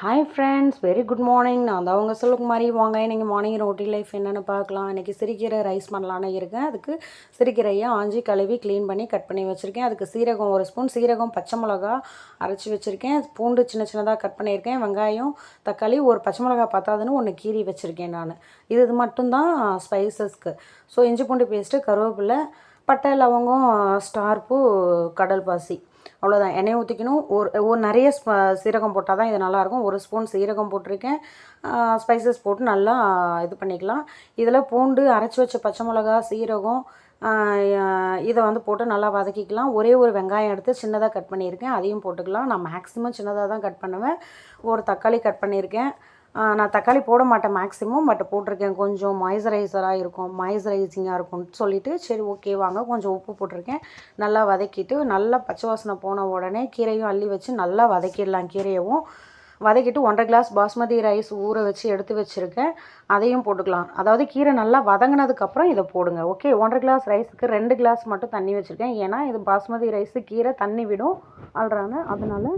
Hi friends very good morning நான் தான் உங்கள் சொல்லுக்குமாரி வாங்க. இன்றைக்கி மார்னிங் ரோட்டி லைஃப் என்னென்னு பார்க்கலாம். இன்றைக்கி சிறுகீரை ரைஸ் பண்ணலான்னு இருக்கேன். அதுக்கு சிறுகீரையை ஆஞ்சி கழுவி க்ளீன் பண்ணி கட் பண்ணி வச்சுருக்கேன். அதுக்கு சீரகம் ஒரு ஸ்பூன் சீரகம் பச்சை மிளகா அரைச்சி வச்சுருக்கேன். பூண்டு சின்ன சின்னதாக கட் பண்ணியிருக்கேன். வெங்காயம் தக்காளி ஒரு பச்சை மிளகா பார்த்தாதுன்னு ஒன்று கீறி வச்சுருக்கேன் நான். இது இது மட்டும்தான் ஸ்பைசஸ்க்கு ஸோ இஞ்சி பூண்டு பேஸ்ட்டு கருவேப்பிலை பட்டை லவங்கம் ஸ்டார்பூ கடல் பாசி. அவ்வளோதான் எண்ணெய் ஊற்றிக்கணும் ஒரு ஒரு நிறைய சீரகம் போட்டால் தான் இது நல்லாயிருக்கும். ஒரு ஸ்பூன் சீரகம் போட்டிருக்கேன். ஸ்பைசஸ் போட்டு நல்லா இது பண்ணிக்கலாம். இதில் பூண்டு அரைச்சி வச்ச பச்சை மிளகா சீரகம் இதை வந்து போட்டு நல்லா வதக்கிக்கலாம். ஒரே ஒரு வெங்காயம் எடுத்து சின்னதாக கட் பண்ணியிருக்கேன். அதையும் போட்டுக்கலாம். நான் மேக்ஸிமம் சின்னதாக தான் கட் பண்ணுவேன். ஒரு தக்காளி கட் பண்ணியிருக்கேன். நான் தக்காளி போட மாட்டேன் மேக்ஸிமம் பட் போட்டிருக்கேன். கொஞ்சம் மாய்ஸ்சரைசராக இருக்கும் மாய்ஸ்சரைசிங்காக இருக்கும்னு சொல்லிவிட்டு சரி ஓகே வாங்க. கொஞ்சம் உப்பு போட்டிருக்கேன். நல்லா வதக்கிட்டு நல்லா பச்சை வாசனை போன உடனே கீரையும் அள்ளி வச்சு நல்லா வதக்கிடலாம் கீரையவும். வதக்கிட்டு ஒன்றரை கிளாஸ் பாஸ்மதி ரைஸ் ஊற வச்சு எடுத்து வச்சுருக்கேன். அதையும் போட்டுக்கலாம். அதாவது கீரை நல்லா வதங்கினதுக்கப்புறம் இதை போடுங்க ஓகே ஒன்றரை கிளாஸ் ரைஸுக்கு ரெண்டு கிளாஸ் மட்டும் தண்ணி வச்சுருக்கேன். ஏன்னா இது பாஸ்மதி ரைஸு கீரை தண்ணி விடும். அல்றாங்க அதனால்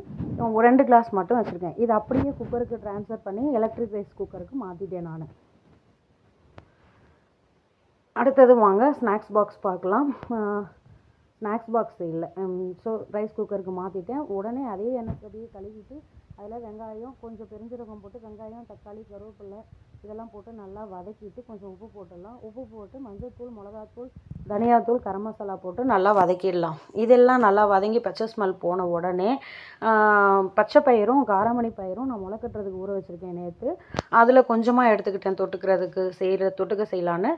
ரெண்டு கிளாஸ் மட்டும் வச்சுருக்கேன். இது அப்படியே குக்கருக்கு ட்ரான்ஸ்ஃபர் பண்ணி எலக்ட்ரிக் ரைஸ் குக்கருக்கு மாற்றிட்டேன் நான். அடுத்தது வாங்க ஸ்நாக்ஸ் பாக்ஸ் பார்க்கலாம். ஸ்நாக்ஸ் பாக்ஸ் இல்லை. ஸோ ரைஸ் குக்கருக்கு மாற்றிட்டேன் உடனே அதே எண்ணெய் அப்படியே கழுவிட்டு அதில் வெங்காயம் கொஞ்சம் பெருஞ்சீரகம் போட்டு வெங்காயம் தக்காளி கருவேப்பில்லை இதெல்லாம் போட்டு நல்லா வதக்கிட்டு கொஞ்சம் உப்பு போட்டுடலாம். உப்பு போட்டு மஞ்சள்தூள் மிளகாத்தூள் தனியாத்தூள் கரம் மசாலா போட்டு நல்லா வதக்கிடலாம். இதெல்லாம் நல்லா வதங்கி பச்சை ஸ்மெல் போன உடனே பச்சை பயிரும் காரமணி பயிரும் நான் முளைக்கட்டுறதுக்கு ஊற வச்சுருக்கேன் நேற்று அதில் கொஞ்சமாக எடுத்துக்கிட்டேன் தொட்டுக்கிறதுக்கு செய்கிற தொட்டுக்க செய்யலான்னு.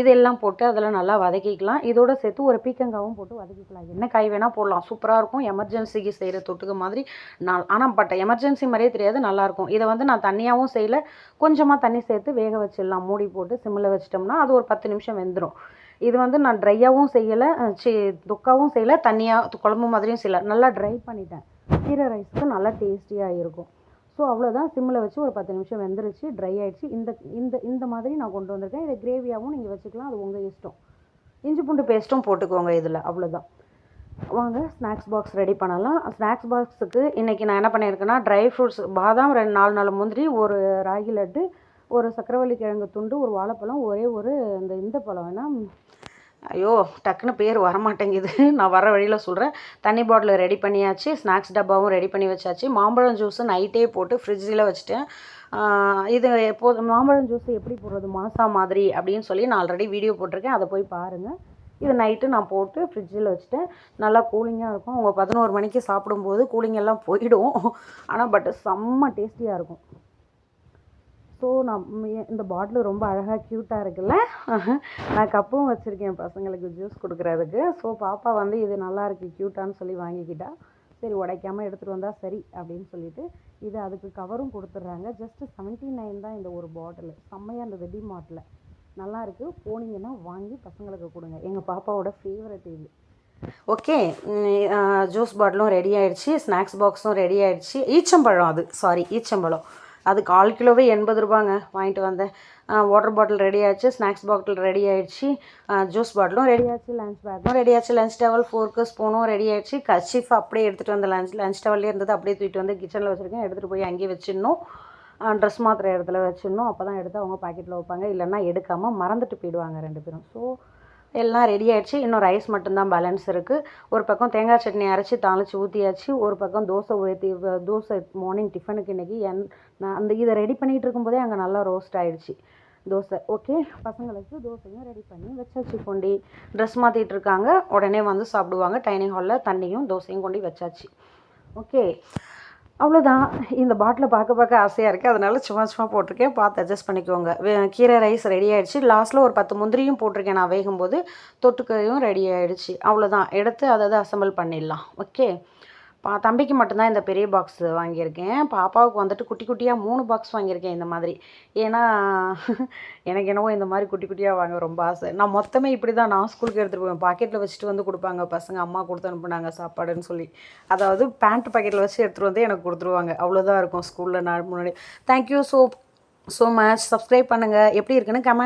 இதெல்லாம் போட்டு அதில் நல்லா வதக்கிக்கலாம். இதோடு சேர்த்து ஒரு பீக்கங்காவும் போட்டு வதக்கிக்கலாம். என்ன காய் வேணால் போடலாம். சூப்பராக இருக்கும். எமர்ஜென்சிக்கு செய்கிற தொட்டுக்க மாதிரி நான் ஆனால் பட் எமர்ஜென்சி மாதிரியே தெரியாது. நல்லாயிருக்கும் இதை வந்து நான் தனியாகவும் செய்யலை. கொஞ்சமாக தண்ணி சேர்த்து வேக வச்சிடலாம். மூடி போட்டு சிம்மில் வச்சிட்டோம்னா அது ஒரு பத்து நிமிஷம் வெந்துடும் இது வந்து நான் ட்ரையாகவும் செய்யலை சி துக்காவும் செய்யலை தண்ணியாக குழம்பு மாதிரியும் செய்யலை. நல்லா ட்ரை பண்ணிட்டேன். கீரை ரைஸுக்கு நல்லா டேஸ்டியாக இருக்கும். ஸோ அவ்வளோதான் சிம்மில் வச்சு ஒரு பத்து நிமிஷம் வெந்துருச்சு ட்ரை ஆகிடுச்சு இந்த இந்த இந்த மாதிரி நான் கொண்டு வந்திருக்கேன். இதை கிரேவியாகவும் நீங்கள் வச்சுக்கலாம். அது உங்கள் இஷ்டம். இஞ்சி பூண்டு பேஸ்ட்டும் போட்டுக்கோங்க இதில். அவ்வளோதான் வாங்க ஸ்நாக்ஸ் பாக்ஸ் ரெடி பண்ணலாம். ஸ்நாக்ஸ் பாக்ஸுக்கு இன்றைக்கி நான் என்ன பண்ணியிருக்கேன்னா ட்ரை ஃப்ரூட்ஸ் பாதாம் ரெண்டு நாலு நாலு முந்திரி ஒரு ராகி லட்டு ஒரு சக்கரவள்ளி கிழங்கு துண்டு ஒரு வாழைப்பழம் ஒரே ஒரு இந்த இந்த பழம். வேணால் ஐயோ டக்குன்னு பேர் வரமாட்டேங்குது. நான் வர வழியில் சொல்கிறேன் தண்ணி பாட்டில் ரெடி பண்ணியாச்சு ஸ்நாக்ஸ் டப்பாவும் ரெடி பண்ணி வச்சாச்சு. மாம்பழம் ஜூஸு நைட்டே போட்டு ஃப்ரிட்ஜில் வச்சுட்டேன். இது எப்போது மாம்பழம் ஜூஸ் எப்படி போடுறது மாசா மாதிரி அப்படின்னு சொல்லி நான் ஆல்ரெடி வீடியோ போட்டிருக்கேன். அதை போய் பாருங்கள் இது நைட்டு நான் போட்டு ஃப்ரிட்ஜில் வச்சுட்டேன். நல்லா கூலிங்காக இருக்கும். அவங்க பதினோரு மணிக்கு சாப்பிடும்போது கூலிங் எல்லாம் போயிடும். ஆனால் பட் செம்ம டேஸ்டியாக இருக்கும். ஸோ நான் இந்த பாட்டில் ரொம்ப அழகாக க்யூட்டாக இருக்குல்ல? நான் கப்பும் வச்சுருக்கேன் பசங்களுக்கு ஜூஸ் கொடுக்குறதுக்கு. ஸோ பாப்பா வந்து இது நல்லா இருக்குது க்யூட்டான்னு சொல்லி வாங்கிக்கிட்டா. சரி உடைக்காமல் எடுத்துகிட்டு வந்தால் சரி அப்படின்னு சொல்லிட்டு இது அதுக்கு கவரும் கொடுத்துட்றாங்க. ஜஸ்ட்டு செவன்ட்டி நைன் தான் இந்த ஒரு பாட்டில் செம்மையாக இருந்தது டிமார்ட்டில் நல்லாயிருக்கு போனீங்கன்னா வாங்கி பசங்களுக்கு கொடுங்க. எங்கள் பாப்பாவோட ஃபேவரட் இது. ஓகே ஜூஸ் பாட்டிலும் ரெடி ஆகிடுச்சி ஸ்நாக்ஸ் பாக்ஸும் ரெடி ஆகிடுச்சி ஈச்சம்பழம் அது. சாரி ஈச்சம்பழம். அது கால் கிலோவே எண்பது ரூபாங்க. வாங்கிட்டு வந்தேன். வாட்டர் பாட்டில் ரெடி ஆயிடுச்சு ஸ்நாக்ஸ் பாட்டில் ரெடி ஆயிடுச்சு ஜூஸ் பாட்டிலும் ரெடி ஆச்சு லஞ்ச் பேக்கும் ரெடி ஆச்சு லஞ்ச் டவல் ஃபோர்க்கு ஸ்பூனும் ரெடி ஆகிடுச்சு கஷிஃப் அப்படியே எடுத்துகிட்டு வந்த லஞ்ச் லஞ்ச் டவல்லே இருந்தது அப்படியே தூக்கிட்டு வந்து கிச்சனில் வச்சுருக்கேன். எடுத்துகிட்டு போய் அங்கேயே வச்சிடணும். ட்ரெஸ் மாத்திர இடத்துல வச்சிடணும். அப்போ தான் எடுத்து அவங்க பாக்கெட்டில் வைப்பாங்க. இல்லைன்னா எடுக்காமல் மறந்துட்டு போயிடுவாங்க ரெண்டு பேரும். ஸோ எல்லாம் ரெடி ஆகிடுச்சு இன்னும் ரைஸ் மட்டும்தான் பேலன்ஸ் இருக்குது ஒரு பக்கம் தேங்காய் சட்னி அரைச்சி தாளித்து ஊற்றியாச்சு ஒரு பக்கம் தோசை ஊற்றி தோசை மார்னிங் டிஃபனுக்கு இன்றைக்கி என் நான் அந்த இதை ரெடி பண்ணிகிட்டு இருக்கும்போதே அங்கே நல்லா ரோஸ்ட் ஆகிடுச்சு தோசை ஓகே பசங்களுக்கு தோசையும் ரெடி பண்ணி வச்சாச்சு கொண்டு. ட்ரெஸ் மாற்றிட்டு இருக்காங்க. உடனே வந்து சாப்பிடுவாங்க. டைனிங் ஹாலில் தண்ணியும் தோசையும் கொண்டு வச்சாச்சு. ஓகே அவ்வளோதான் இந்த பாட்டில் பார்க்க பார்க்க ஆசையாக இருக்குது அதனால் சும்மா சும்மா போட்டிருக்கேன். பார்த்து அட்ஜஸ்ட் பண்ணிக்கோங்க. கீரை ரைஸ் ரெடி ஆகிடுச்சு லாஸ்ட்டில் ஒரு பத்து முந்திரியும் போட்டிருக்கேன் நான் வேகும்போது. தொட்டுக்கையும் ரெடி ஆகிடுச்சு அவ்வளோதான் எடுத்து அதை அசம்பிள் பண்ணிடலாம். ஓகே பா தம்பிக்கு மட்டும்தான் இந்த பெரிய பாக்ஸ் வாங்கியிருக்கேன். பாப்பாவுக்கு வந்துட்டு குட்டி குட்டியாக மூணு பாக்ஸ் வாங்கியிருக்கேன் இந்த மாதிரி. ஏன்னா எனக்கு என்னவோ இந்த மாதிரி குட்டி குட்டியாக வாங்க ரொம்ப ஆசை. நான் மொத்தமே இப்படி தான் நான் ஸ்கூலுக்கு எடுத்துகிட்டு போவேன். பாக்கெட்டில் வச்சுட்டு வந்து கொடுப்பாங்க. பசங்க அம்மா கொடுத்து அனுப்புனாங்க சாப்பாடுன்னு சொல்லி. அதாவது பேண்ட் பாக்கெட்டில் வச்சு எடுத்துகிட்டு வந்து எனக்கு கொடுத்துருவாங்க. அவ்வளோதான் இருக்கும் ஸ்கூலில் நான் முன்னாடி. Thank you so so much subscribe பண்ணுங்கள் எப்படி இருக்குன்னு கமெண்ட்